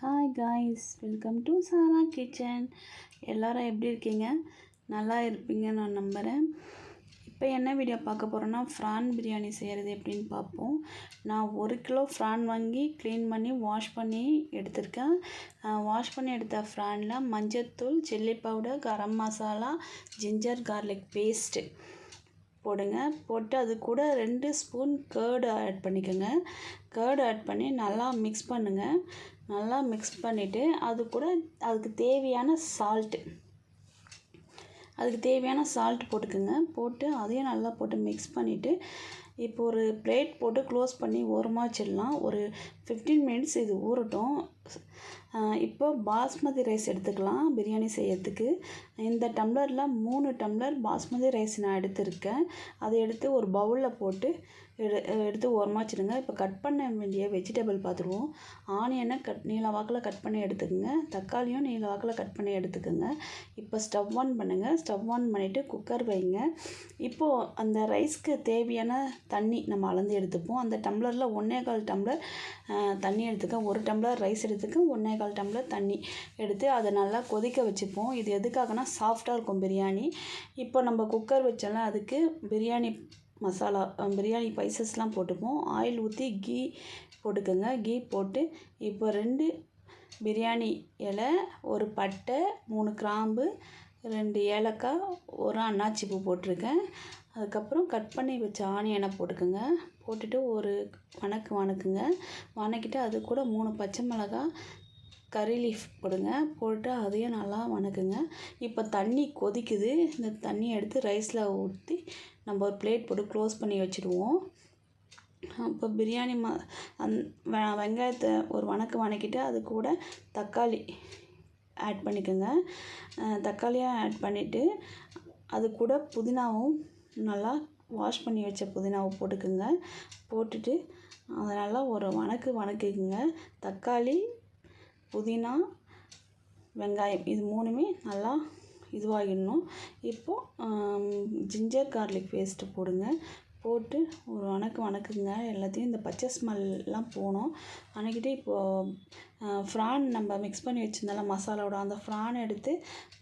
Hi guys welcome to Sara kitchen எல்லோரும் எப்படி இருக்கீங்க? நல்லா இருப்பீங்க நான் நம்புகிறேன் இப்போ என்ன வீடியோ பார்க்க போகிறோன்னா ஃப்ரான் பிரியாணி செய்கிறது எப்படின்னு பார்ப்போம். நான் ஒரு கிலோ ஃப்ரான் வாங்கி க்ளீன் பண்ணி வாஷ் பண்ணி எடுத்திருக்கேன். வாஷ் பண்ணி எடுத்த ஃப்ரானில் மஞ்சத்தூள் chilli powder garam masala ginger garlic paste போடுங்க. போட்டு அது கூட ரெண்டு ஸ்பூன் கேர்டு ஆட் பண்ணிக்கோங்க. கேர்டு ஆட் பண்ணி நல்லா மிக்ஸ் பண்ணுங்கள் நல்லா மிக்ஸ் பண்ணிவிட்டு அது கூட அதுக்கு தேவையான சால்ட்டு அதுக்கு தேவையான சால்ட் போட்டுக்கோங்க. போட்டு அதையும் நல்லா போட்டு மிக்ஸ் பண்ணிவிட்டு இப்போ ஒரு பிளேட் போட்டு க்ளோஸ் பண்ணி ஓரமாக வச்சிடலாம். ஒரு ஃபிஃப்டீன் மினிட்ஸ் இது ஊறட்டும். இப்போ பாஸ்மதி ரைஸ் எடுத்துக்கலாம் பிரியாணி செய்யறதுக்கு. இந்த டம்ளரில் மூணு டம்ளர் பாஸ்மதி ரைஸ் நான் எடுத்திருக்கேன். அதை எடுத்து ஒரு பவுலில் போட்டு எடு எடுத்து ஓரமாக வச்சுருங்க. இப்போ கட் பண்ண வேண்டிய வெஜிடபிள் பார்த்துருவோம் ஆனியனை கட் நீல வாக்கில் கட் பண்ணி எடுத்துக்கோங்க. தக்காளியும் நீல வாக்கில் கட் பண்ணி எடுத்துக்கோங்க. இப்போ ஸ்டவ் ஆன் பண்ணுங்கள் ஸ்டவ் ஆன் பண்ணிவிட்டு குக்கர் வைங்க. இப்போது அந்த ரைஸ்க்கு தேவையான தண்ணி நம்ம அளந்து எடுத்துப்போம். அந்த டம்ளரில் ஒன்றே கால் டம்ளர் தண்ணி எடுத்துக்க. ஒரு டம்ளர் ரைஸ் எடுத்துக்க ஒன்றே கால் டம்ளர் தண்ணி எடுத்து அதை நல்லா கொதிக்க வச்சுப்போம். இது எதுக்காகனா சாஃப்டாக இருக்கும் பிரியாணி. இப்போ நம்ம குக்கர் வச்சோம்னா அதுக்கு பிரியாணி மசாலா பிரியாணி ஸ்பைசஸ்லாம் போட்டுப்போம். ஆயில் ஊற்றி கீ போட்டுக்கோங்க. கீ போட்டு இப்போ ரெண்டு பிரியாணி இலை ஒரு பட்டை மூணு கிராம்பு ரெண்டு ஏலக்காய் ஒரு அன்னாச்சி பூ போட்டிருக்கேன். அதுக்கப்புறம் கட் பண்ணி வச்ச ஆனியனை போட்டுக்கோங்க. போட்டுட்டு ஒரு வணக்கு வணக்குங்க. வணக்கிட்டு அது கூட மூணு பச்சை மிளகாய் கறி லீஃப் போடுங்க. போட்டு அதையும் நல்லா வணக்குங்க. இப்போ தண்ணி கொதிக்குது. இந்த தண்ணியை எடுத்து ரைஸில் ஊற்றி நம்ம ஒரு பிளேட் போட்டு க்ளோஸ் பண்ணி வச்சுடுவோம். அப்போ பிரியாணி ம அந் வெங்காயத்தை ஒரு வணக்கு வணக்கிட்டு அது கூட தக்காளி ஆட் பண்ணிக்கோங்க. தக்காளியும் ஆட் பண்ணிவிட்டு அது கூட புதினாவும் நல்லா வாஷ் பண்ணி வச்ச புதினாவை போட்டுக்கோங்க. போட்டுட்டு அதை நல்லா ஒரு வணக்கு வணக்கிக்குங்க. தக்காளி புதினா வெங்காயம் இது மூணுமே நல்லா இதுவாகிடணும். இப்போது ஜிஞ்சர் கார்லிக் பேஸ்ட்டு போடுங்க. போட்டு ஒரு வணக்கு வணக்குங்க. எல்லாத்தையும் இந்த பச்சை ஸ்மெல்லாம் போகணும். வணக்கிட்டு இப்போது ஃப்ரான் நம்ம மிக்ஸ் பண்ணி வச்சுருந்தால மசாலாவோட அந்த ஃப்ரான் எடுத்து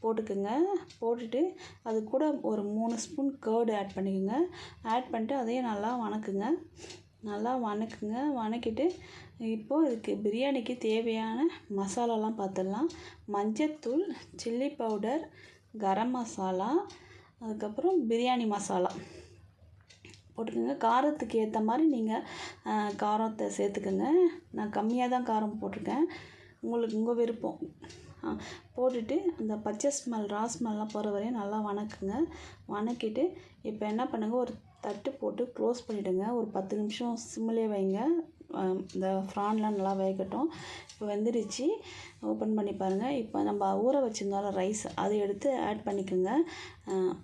போட்டுக்கோங்க. போட்டுட்டு அது கூட ஒரு மூணு ஸ்பூன் கேர்டு ஆட் பண்ணிக்கோங்க. ஆட் பண்ணிட்டு அதையும் நல்லா வணக்குங்க. நல்லா வணக்குங்க. வணக்கிட்டு இப்போது இதுக்கு பிரியாணிக்கு தேவையான மசாலாலாம் பார்த்துடலாம் மஞ்சத்தூள் சில்லி பவுடர் கரம் மசாலா அதுக்கப்புறம் பிரியாணி மசாலா போட்டுக்கோங்க. காரத்துக்கு ஏற்ற மாதிரி நீங்கள் காரத்தை சேர்த்துக்கோங்க. நான் கம்மியாக தான் காரம் போட்டிருக்கேன். உங்களுக்கு உங்கள் விருப்பம். போட்டுட்டு அந்த பச்சை ஸ்மெல் ரா ஸ்மெல்லாம் போகிற வரையும் நல்லா வணக்குங்க. வணக்கிட்டு இப்போ என்ன பண்ணுங்கள் ஒரு தட்டு போட்டு க்ளோஸ் பண்ணிவிடுங்க ஒரு பத்து நிமிஷம் சிம்மிலே வைங்க. இந்த ஃப்ரான்லாம் நல்லா வேகட்டும். இப்போ வெந்துடுச்சு ஓப்பன் பண்ணி பாருங்கள் இப்போ நம்ம ஊற வச்சுருந்தாலும் ரைஸ் அதை எடுத்து ஆட் பண்ணிக்கோங்க.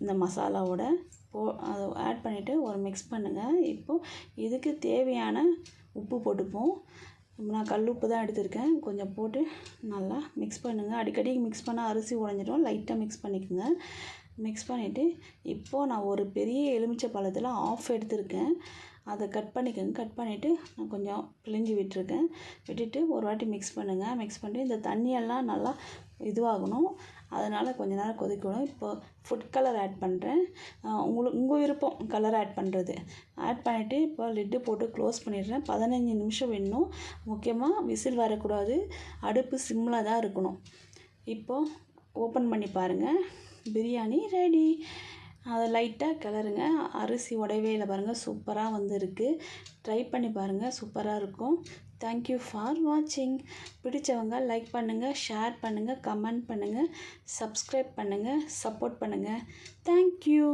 இந்த மசாலாவோட. போ அதை ஆட் பண்ணிவிட்டு ஒரு மிக்ஸ் பண்ணுங்கள் இப்போது இதுக்கு தேவையான உப்பு போட்டுப்போம். நான் கல் உப்பு தான் எடுத்திருக்கேன். கொஞ்சம் போட்டு நல்லா மிக்ஸ் பண்ணுங்கள் அடிக்கடி மிக்ஸ் பண்ணால் அரிசி உடஞ்சிடும். லைட்டாக மிக்ஸ் பண்ணிக்கோங்க. மிக்ஸ் பண்ணிவிட்டு இப்போது நான் ஒரு பெரிய எலுமிச்சை பழத்தில் ஆஃப் எடுத்திருக்கேன். அதை கட் பண்ணிக்கோங்க. கட் பண்ணிவிட்டு நான் கொஞ்சம் பிழிஞ்சு விட்டுருக்கேன். விட்டுட்டு ஒரு வாட்டி மிக்ஸ் பண்ணுங்கள் மிக்ஸ் பண்ணிட்டு இந்த தண்ணியெல்லாம் நல்லா இதுவாகணும். அதனால் கொஞ்ச நேரம் கொதிக்கணும். இப்போ ஃபுட் கலர் ஆட் பண்ணுறேன் உங்களுக்கு உங்கள் விருப்பம் கலர் ஆட் பண்ணுறது ஆட் பண்ணிவிட்டு இப்போ லிட்டு போட்டு க்ளோஸ் பண்ணிடுறேன். பதினஞ்சு நிமிஷம் வேணும். முக்கியமாக விசில் வரக்கூடாது. அடுப்பு சிம்மில் தான் இருக்கணும். இப்போது ஓப்பன் பண்ணி பாருங்கள் பிரியாணி ரெடி அதை லைட்டாக கிளறுங்க. அரிசி உடையவே இல்லை பாருங்கள் சூப்பராக வந்துருக்கு. ட்ரை பண்ணி பாருங்கள் சூப்பராக இருக்கும். தேங்க்யூ ஃபார் வாட்சிங் பிடிச்சவங்க லைக் பண்ணுங்கள் ஷேர் பண்ணுங்கள் கமெண்ட் பண்ணுங்கள் சப்ஸ்கிரைப் பண்ணுங்கள் சப்போர்ட் பண்ணுங்கள் தேங்க்யூ